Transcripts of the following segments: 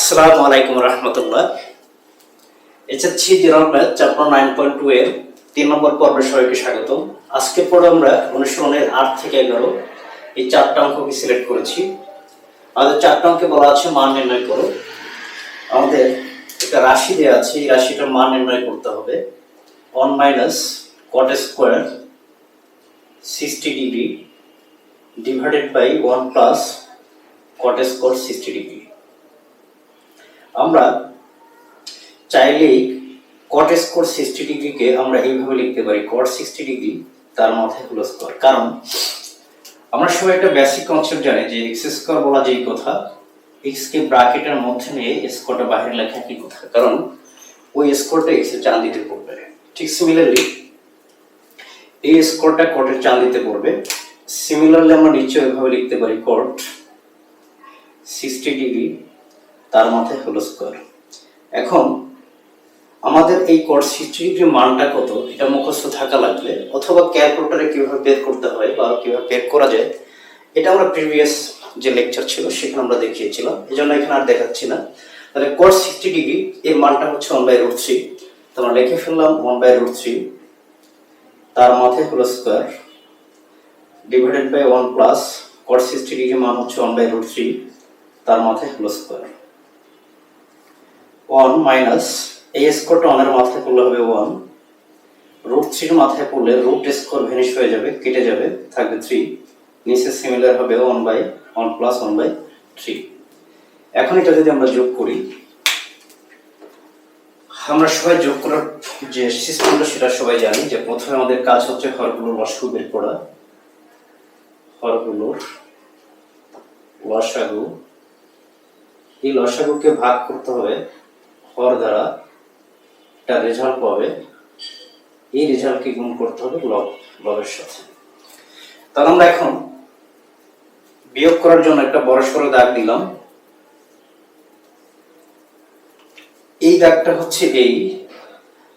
আসসালামু আলাইকুম রহমতুল্লাহ। HSC general math, chapter nine point two এর তিন নম্বর পর্বে সবাইকে স্বাগত আজকে পরে আমরা অনুশীলনের আট থেকে এগারো এই চারটা অঙ্ককে সিলেক্ট করেছি। আমাদের চারটা অঙ্কে বলা আছে মান নির্ণয় করো। আমাদের একটা রাশি দেওয়া আছে, এই রাশিটার মান নির্ণয় করতে হবে। One minus cot square sixty degree divided by one plus cot square sixty degree. আমরা চাইলেই কট স্কোর সিক্সটি ডিগ্রিকে আমরা এইভাবে লিখতে পারি কট সিক্সটি ডিগ্রি তার মাথায় হলো স্কোয়ার কারণ আমরা সবাই একটা বেসিক কনসেপ্ট জানি যে এক্স স্কোয়ার বলা যেই কথা এক্স কে ব্রাকেটের মধ্যে নিয়ে স্কোয়ারটা বাইরে লেখা কি কথা? কারণ ওই স্কোয়ারটা এক্সের দিতে পড়বে। ঠিক সিমিলারলি এই স্কোয়ারটা কটের দিতে পড়বে। সিমিলারলি আমরা নিচে ওইভাবে লিখতে পারি কট সিক্সটি ডিগ্রি তার মাথায় হলো স্কোয়ার এখন আমাদের এই কট সিক্সটি ডিগ্রি মানটা কত, এটা মুখস্থ থাকা লাগবে অথবা ক্যালকুলেটারে কীভাবে বের করতে হয় বা কীভাবে বের করা যায়, এটা আমরা প্রিভিয়াস যে লেকচার ছিল সেখানে আমরা দেখিয়েছিলাম। এই জন্য এখানে আর দেখাচ্ছি না। তাহলে কট সিক্সটি ডিগ্রি এর মানটা হচ্ছে ওয়ান বাই রুট থ্রি তো আমরা লিখে ফেললাম ওয়ান বাই রুট থ্রি তার মাথায় হলো square divided by one plus cot sixty degree মান হচ্ছে ওয়ান বাই রুট থ্রি তার মাথায় হলো স্কোয়ার ওয়ান মাইনাস এই স্কোয়ারটা ওয়ানের মাথায় পড়লে হবে ওয়ান। রুট থ্রির মাথায় পড়লে রুট স্কোয়ার ভ্যানিশ হয়ে যাবে, কেটে যাবে, থাকবে থ্রি। নিচে সিমিলার হবে one by one plus one by three. এখন এটা যদি আমরা যোগ করি, আমরা সবাই যোগ করার যে সিস্টেমটা সেটা সবাই জানি যে প্রথমে আমাদের কাজ হচ্ছে হরগুলোর লসাগু বের করা। হরগুলোর লসাগু এই লসাগুকে ভাগ করতে হবে হর দ্বারা একটা রেজাল্ট পাবে। এই রেজাল্টকে গুণ করতে হবে লব লবের সাথে। তাহলে আমরা এখন বিয়োগ করার জন্য একটা বড় সড়ো দাগ দিলাম এই দাগটা হচ্ছে এই,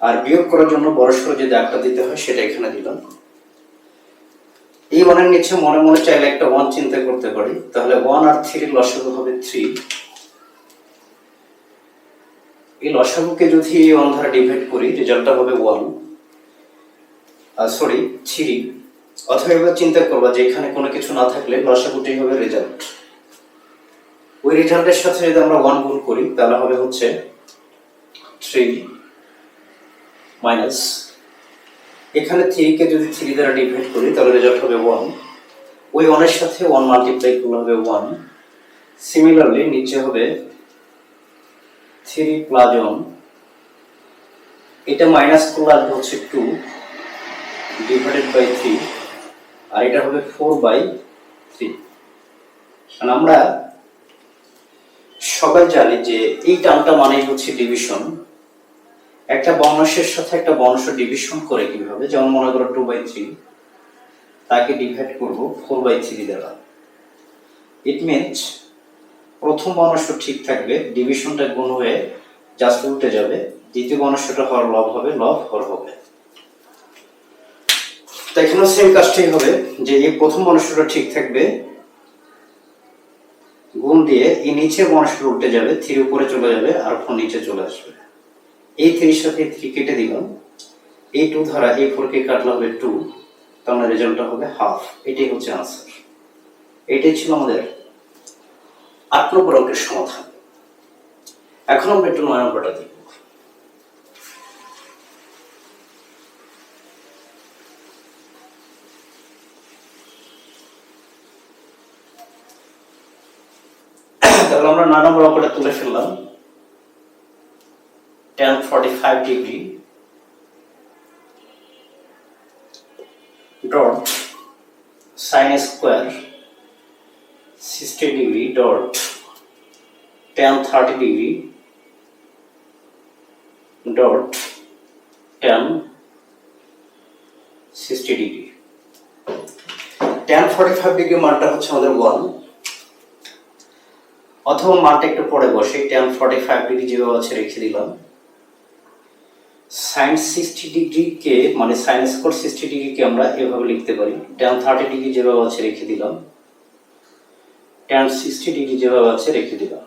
আর বিয়োগ করার জন্য বড় সড়ো যে দাগটা দিতে হয় সেটা এখানে দিলাম। এই ওয়ানের নিচে মনে মনে চাইলে একটা ওয়ান চিন্তা করতে পারি। তাহলে ওয়ান আর থ্রির লসাগু হবে থ্রি এই লসাগুকে যদি ওয়ান দ্বারা ডিভাইড করি রেজাল্টটা হবে ওয়ান সরি থ্রি অথবা এবার চিন্তা করবা যে এখানে কোনো কিছু না থাকলে লসাগুটাই হবে রেজাল্ট ওই রেজাল্টের সাথে যদি আমরা ওয়ান গুণ করি, তাহলে হবে হচ্ছে থ্রি মাইনাস এখানে থ্রিকে যদি থ্রি দ্বারা ডিভাইড করি, তাহলে রেজাল্ট হবে ওয়ান ওই ওয়ানের সাথে ওয়ান মাল্টিপ্লাই করলে হবে ওয়ান সিমিলারলি নিচে হবে থ্রি প্লাস ওয়ান এটা মাইনাস করলে আসবে হচ্ছে টু ডিভাইডেড বাই থ্রি আর এটা হবে ফোর বাই থ্রি কারণ আমরা সবাই জানি যে এই টার্মটা মানেই হচ্ছে ডিভিশন একটা বর্ণসের সাথে একটা বর্ণস ডিভিশন করে কীভাবে? যেমন মনে করো টু বাই থ্রি তাকে ডিভাইড করব ফোর বাই থ্রি দ্বারা ইট মিনস প্রথম বর্ণস ঠিক থাকবে ডিভিশনটা গুণ হয়ে জাস্ট উল্টে যাবে, দ্বিতীয় বর্ণসটা হর লব হবে লব হর হবে। তো এখানেও সেম কাজটাই হবে, যে এই প্রথম বর্ণসটা ঠিক থাকবে, গুণ দিয়ে এই নিচে বর্ণসটা উল্টে যাবে থ্রি উপরে চলে যাবে, আর ফোর নিচে চলে আসবে। এই থ্রির সাথে থ্রি কেটে দিলাম। এই টু ধারা, এই ফোরকে কাটলে হবে টু তাহলে রেজাল্টটা হবে হাফ এটাই হচ্ছে আনসার এটাই ছিল আমাদের অঙ্কের সমাধান এখন আমরা একটু নয় নম্বরটা দেখব। তাহলে আমরা নয় নম্বর অঙ্কটা তুলে ফেললাম। Tan forty 45 degree dot sine square 60 degree dot, tan 30 degree dot, tan 60 degree. Tan 45 degree মানটা হচ্ছে আমাদের 1 অথবা মানটা একটু পরে বসে, tan 45 ডিগ্রি যেভাবে আছে রেখে দিলাম। সাইন সিক্সটি ডিগ্রিকে মানে সাইন স্কোয়ার সিক্সটি ডিগ্রিকে আমরা এভাবে লিখতে পারি। ট্যান থার্টি ডিগ্রি যেভাবে আছে রেখে দিলাম। ট্যান সিক্সটি ডিগ্রি যেভাবে আছে, রেখে দিলাম।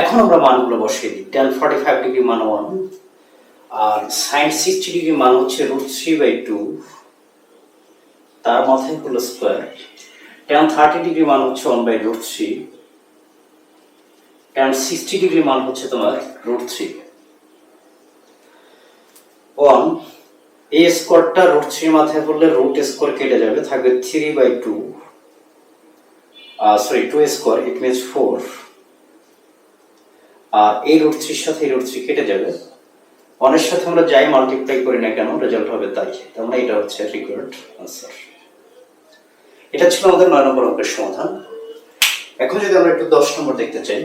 এখন আমরা মানগুলো বসিয়ে দিই। টেন ফর্টি ফাইভ ডিগ্রি মান ওয়ান আর সাইন সিক্সটি ডিগ্রি মান হচ্ছে রুট থ্রি বাই টু তার মাথায় হলো স্কোয়ার টেন থার্টি ডিগ্রি মান হচ্ছে one by root three tan sixty degree মান হচ্ছে তোমার রুট থ্রি ওয়ান এই স্কোয়ারটা রুট থ্রি মাথায় পড়লে রুট স্কোয়ার কেটে যাবে, থাকবে three by two sorry two square it means four আর এই রুট থ্রির সাথে এই রুট থ্রি কেটে যাবে। ওয়ানের সাথে আমরা যাই মাল্টিপ্লাই করি না কেন রেজাল্ট হবে তাই। তার মানে এটা হচ্ছে রিকোয়ার্ড আনসার এটা ছিল আমাদের নয় নম্বর অঙ্কের সমাধান। এখন যদি আমরা একটু দশ নম্বর দেখতে চাই।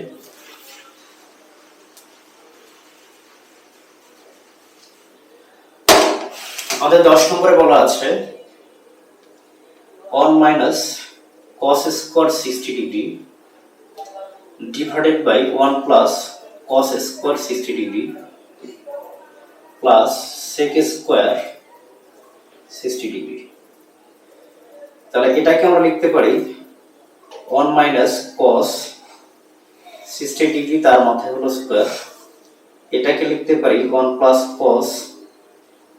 আমাদের দশ নম্বরে বলা আছে one minus cos square sixty degree divided by one plus cos square sixty degree plus sec square sixty degree তাহলে এটাকে আমরা লিখতে পারি one minus cos sixty degree তার মাথায় হলো স্কোয়ার এটাকে লিখতে পারি one plus cos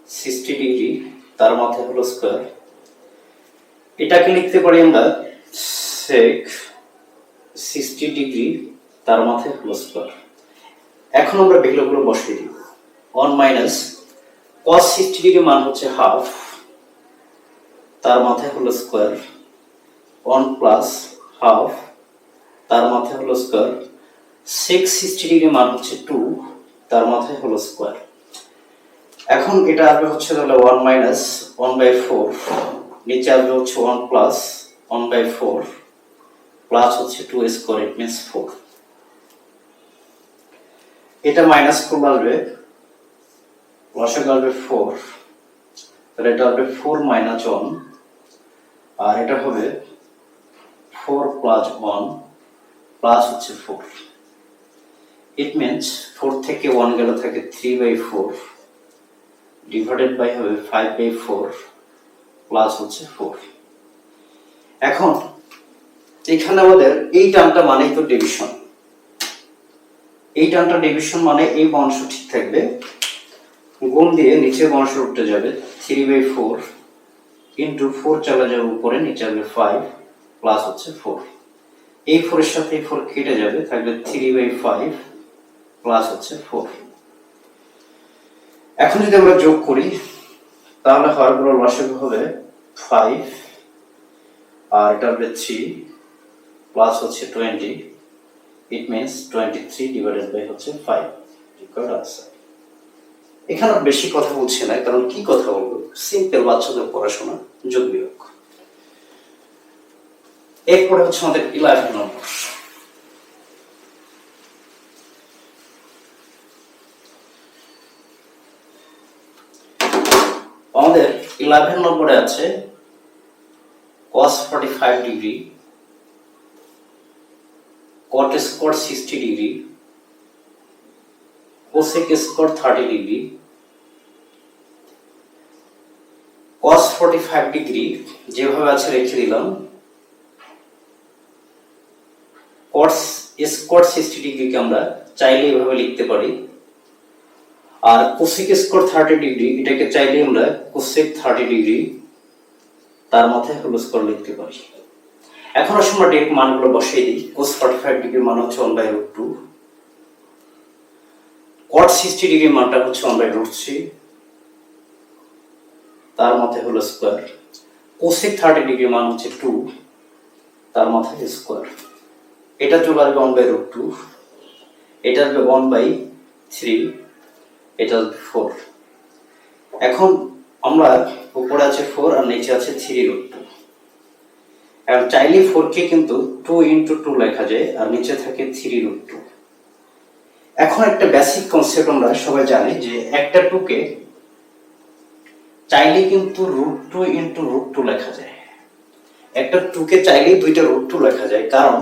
sixty degree তার মাথায় হলো স্কোয়ার এটাকে লিখতে পারি আমরা সেক সিক্সটি ডিগ্রি তার মাথায় হলো স্কোয়ার এখন আমরা ভ্যালুগুলো বসিয়ে দিই। One minus cos sixty degree মান হচ্ছে হাফ তার মাথায় হলো স্কোয়ার ওয়ান প্লাস হাফ তার মাথায় হলো স্কোয়ার সিক্স সিক্সটি ডিগ্রি মান হচ্ছে টু তার মাথায় হলো স্কোয়ার এখন এটা আসবে হচ্ছে তাহলে one minus one by four নিচে আসবে হচ্ছে one plus one by four plus হচ্ছে two square it means four এটা মাইনাস করলে আসবে লসে আসবে ফোর তাহলে এটা হবে ফোর মাইনাস ওয়ান আর এটা হবে ফোর প্লাস ওয়ান প্লাস হচ্ছে ফোর ইট মিনস ফোর থেকে ওয়ান গেলে থাকে three by four divided by হবে ফাইভ বাই ফোর প্লাস হচ্ছে ফোর এখন, এখানে আমাদের এই টার্মটা মানেই তো ডিভিশন এই টার্মটা ডিভিশন মানে এই বংশ ঠিক থাকবে, গুণ দিয়ে নিচের বংশ উঠতে যাবে three by four into four চলে যাবে উপরে, নিচে আসবে ফাইভ প্লাস হচ্ছে ফোর এই ফোরের সাথে এই ফোর কেটে যাবে, থাকবে থ্রি বাই ফাইভ প্লাস হচ্ছে ফোর এখন যদি আমরা যোগ করি, তাহলে হরগুলো লসাগু হবে ফাইভ আর এটা হবে থ্রি প্লাস হচ্ছে twenty it means twenty three divided by হচ্ছে ফাইভ এখানে বেশি কথা বলছি না, কারণ কি কথা বলব? সিম্পল বাচ্চাদের পড়াশোনা যোগ বিয়োগ এরপরে হচ্ছে আমাদের ইলেভেন নম্বর আমাদের ইলেভেন নম্বরে আছে cos 45 degree cot square 60 degree cosec square 30 degree cos 45 degree যেভাবে আছে রেখে দিলাম, cos স্কোয়ার 60 ডিগ্রিকে আমরা চাইলে এভাবে লিখতে পারি, আর কোসেক স্কোয়ার থার্টি ডিগ্রি এটাকে চাইলে আমরা কোসেক থার্টি ডিগ্রি তার মাথায় হলো স্কোয়ার লিখতে পারি এখন আমরা ডেট মানগুলো বসিয়ে দিই। কোস ফর্টি ফাইভ ডিগ্রি মান হচ্ছে one by root two cot sixty degree মানটা হচ্ছে ওয়ান বাই রুট থ্রি তার মাথায় হলো স্কোয়ার কোসেক থার্টি ডিগ্রি মান হচ্ছে টু তার মাথায় স্কোয়ার এটা চলে আসবে ওয়ান বাই রুট টু এটা আসবে ওয়ান বাই থ্রি এটা আসবে ফোর এখন আমরা উপরে আছে ফোর আর নিচে আছে থ্রি রুট টু এখন চাইলে ফোরকে কিন্তু টু ইন্টু টু লেখা যায়, আর নিচে থাকে থ্রি রুট টু এখন একটা বেসিক কনসেপ্ট আমরা সবাই জানি যে একটা টুকে চাইলে কিন্তু root two into root two লেখা যায়। একটা টুকে চাইলেই দুইটা রুট টু লেখা যায়, কারণ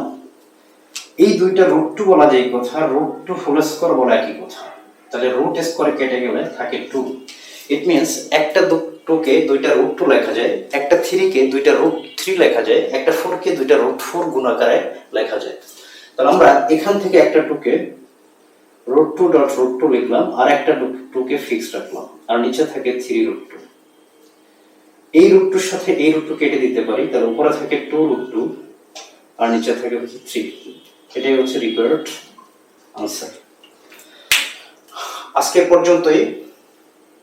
এই দুইটা রুট টু বলা যায় কথা রুট টু ফুল স্কোয়ার বলা একই কথা। তাহলে রুট স্কোয়ারে কেটে গেলে থাকে টু ইট মিনস একটা টুকে দুইটা রুট টু লেখা যায়, একটা থ্রিকে দুইটা রুট থ্রি লেখা যায়, একটা ফোরকে দুইটা রুট ফোর গুণাকারে লেখা যায়। তাহলে আমরা এখান থেকে একটা টুকে root two dot root two লিখলাম, আর একটা টুকে ফিক্স রাখলাম, আর নিচে থাকে থ্রি রুট টু এই রুট টুর সাথে এই রুট টু কেটে দিতে পারি তার উপরে থাকে টু রুট টু আর নিচে থাকে হচ্ছে থ্রি এটাই হচ্ছে রিকোয়ার্ড আনসার আজকে পর্যন্তই।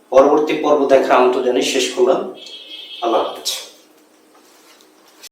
পরবর্তী পর্ব দেখা আমন্ত্রণ শেষ করলাম। আল্লাহ হাফেজ।